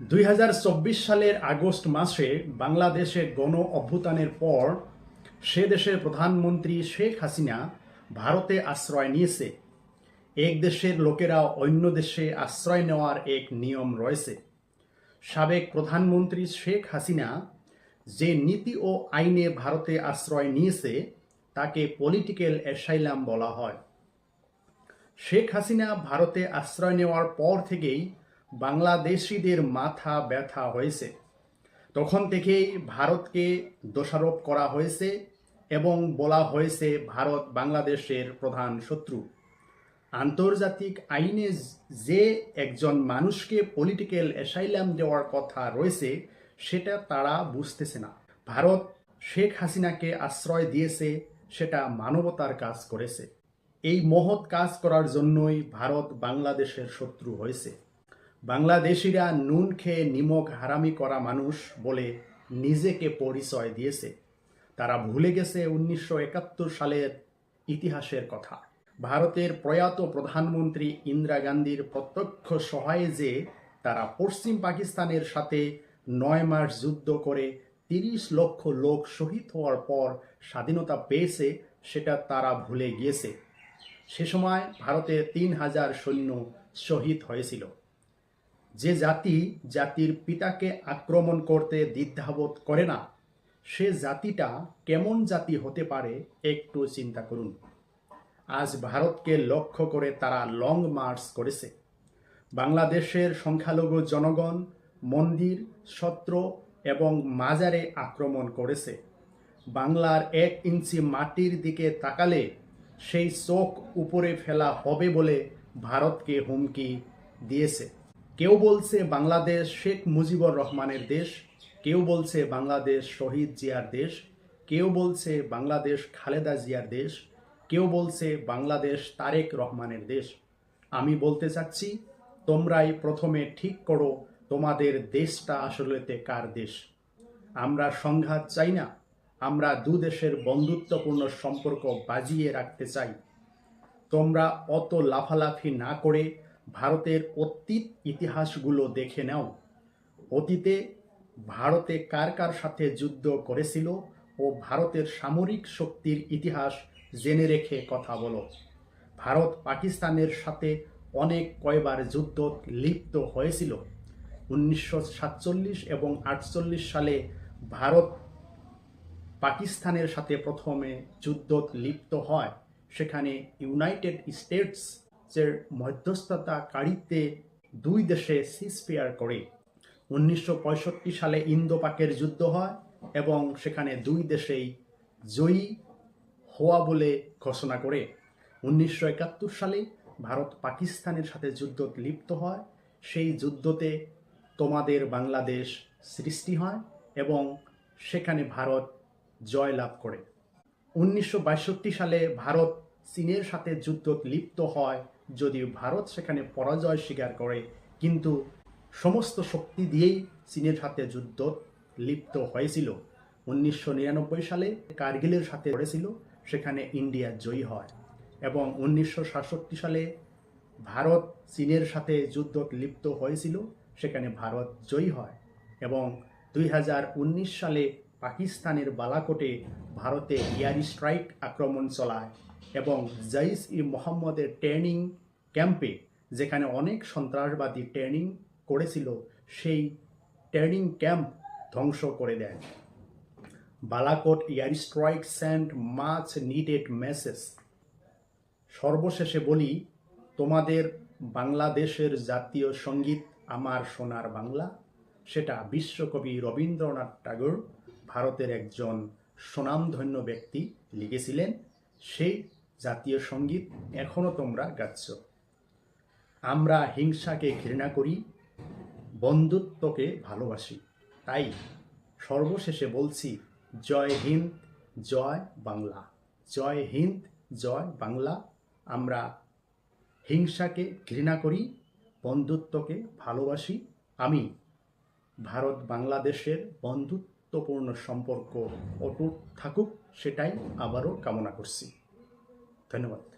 দুই হাজার চব্বিশ সালের আগস্ট মাসে বাংলাদেশে গণ অভ্যুত্থানের পর সে দেশের প্রধানমন্ত্রী শেখ হাসিনা ভারতে আশ্রয় নিয়েছে। এক দেশের লোকেরা অন্য দেশে আশ্রয় নেওয়ার এক নিয়ম রয়েছে। সাবেক প্রধানমন্ত্রী শেখ হাসিনা যে নীতি ও আইনে ভারতে আশ্রয় নিয়েছে, তাকে পলিটিক্যাল অ্যাসাইলাম বলা হয়। শেখ হাসিনা ভারতে আশ্রয় নেওয়ার পর থেকেই বাংলাদেশিদের মাথা ব্যথা হয়েছে। তখন থেকেই ভারতকে দোষারোপ করা হয়েছে এবং বলা হয়েছে ভারত বাংলাদেশের প্রধান শত্রু। আন্তর্জাতিক আইনে যে একজন মানুষকে পলিটিক্যাল অ্যাসাইলাম দেওয়ার কথা রয়েছে, সেটা তারা বুঝতেছে না। ভারত শেখ হাসিনাকে আশ্রয় দিয়েছে, সেটা মানবতার কাজ করেছে। এই মহৎ কাজ করার জন্যই ভারত বাংলাদেশের শত্রু হয়েছে। বাংলাদেশিরা নুন খেয়ে নিমক হারামি করা মানুষ বলে নিজেকে পরিচয় দিয়েছে। তারা ভুলে গেছে উনিশশো একাত্তর সালের ইতিহাসের কথা। ভারতের প্রয়াত প্রধানমন্ত্রী ইন্দিরা গান্ধীর প্রত্যক্ষ সহায়ে যে তারা পশ্চিম পাকিস্তানের সাথে নয় মাস যুদ্ধ করে তিরিশ লক্ষ লোক শহীদ হওয়ার পর স্বাধীনতা পেয়েছে, সেটা তারা ভুলে গিয়েছে। সে সময় ভারতে তিন হাজার সৈন্য শহীদ হয়েছিল। যে জাতি জাতির পিতাকে আক্রমণ করতে দ্বিধাবোধ করে না, সে জাতিটা কেমন জাতি হতে পারে একটু চিন্তা করুন। আজ ভারতকে লক্ষ্য করে তারা লং মার্চ করেছে। বাংলাদেশের সংখ্যালঘু জনগণ মন্দির, সত্র এবং মাজারে আক্রমণ করেছে। বাংলার এক ইঞ্চি মাটির দিকে তাকালে সেই চোখ উপরে ফেলা হবে বলে ভারতকে হুমকি দিয়েছে। কেউ বলছে বাংলাদেশ শেখ মুজিবুর রহমানের দেশ, কেউ বলছে বাংলাদেশ শহীদ জিয়ার দেশ, কেউ বলছে বাংলাদেশ খালেদা জিয়ার দেশ, কেউ বলছে বাংলাদেশ তারেক রহমানের দেশ। আমি বলতে চাচ্ছি, তোমরাই প্রথমে ঠিক করো তোমাদের দেশটা আসলেতে কার দেশ। আমরা সংঘাত চাই না, আমরা দু দেশের বন্ধুত্বপূর্ণ সম্পর্ক বাজিয়ে রাখতে চাই। তোমরা অত লাফালাফি না করে ভারতের অতীত ইতিহাসগুলো দেখে নাও। অতীতে ভারতে কার কার সাথে যুদ্ধ করেছিল ও ভারতের সামরিক শক্তির ইতিহাস জেনে রেখে কথা বলো। ভারত পাকিস্তানের সাথে অনেক কয়বার যুদ্ধ লিপ্ত হয়েছিল। উনিশশো সাতচল্লিশ এবং আটচল্লিশ সালে ভারত পাকিস্তানের সাথে প্রথমে যুদ্ধ লিপ্ত হয়। সেখানে ইউনাইটেড স্টেটস এর মধ্যস্থতাকারীতে দুই দেশে সিসপেয়ার করে। উনিশশো পঁয়ষট্টি সালে ইন্দো পাকের যুদ্ধ হয় এবং সেখানে দুই দেশেই জয়ী হওয়া বলে ঘোষণা করে। উনিশশো একাত্তর সালে ভারত পাকিস্তানের সাথে যুদ্ধ লিপ্ত হয়। সেই যুদ্ধতে তোমাদের বাংলাদেশ সৃষ্টি হয় এবং সেখানে ভারত জয়লাভ করে। উনিশশো বাষট্টি সালে ভারত চীনের সাথে যুদ্ধ লিপ্ত হয় যদিও ভারত সেখানে পরাজয় স্বীকার করে, কিন্তু সমস্ত শক্তি দিয়েই চীনের সাথে যুদ্ধ লিপ্ত হয়েছিল। উনিশশো নিরানব্বই সালে কার্গিলের সাথে করেছিল সেখানে ইন্ডিয়া জয়ী হয়। এবং উনিশশো সাতষট্টি সালে ভারত চীনের সাথে যুদ্ধ লিপ্ত হয়েছিল, সেখানে ভারত জয়ী হয়। এবং দুই হাজার উনিশ সালে পাকিস্তানের বালাকোটে ভারতে এয়ার স্ট্রাইক আক্রমণ চলায়। এবং জৈস ই মোহাম্মদের ট্রেনিং ক্যাম্পে যেখানে অনেক সন্ত্রাসবাদী ট্রেনিং করেছিল, সেই ট্রেনিং ক্যাম্প ধ্বংস করে দেয়। Balakot air strike sent much needed message সর্বশেষে বলি, তোমাদের বাংলাদেশের জাতীয় সংগীত আমার সোনার বাংলা, সেটা বিশ্বকবি রবীন্দ্রনাথ ঠাকুর ভারতের একজন সুনামধন্য ব্যক্তি লিখেছিলেন। সেই জাতীয় সংগীত এখনও তোমরা গাচ্ছ। আমরা হিংসাকে ঘৃণা করি, বন্ধুত্বকে ভালোবাসি। তাই সর্বশেষে বলছি, জয় হিন্দ, জয় বাংলা। জয় হিন্দ, জয় বাংলা। আমরা হিংসাকে ঘৃণা করি, বন্ধুত্বকে ভালোবাসি। আমি ভারত বাংলাদেশের বন্ধুত্বপূর্ণ সম্পর্ক অটুট থাকুক, সেটাই আবারও কামনা করছি। ধন্যবাদ।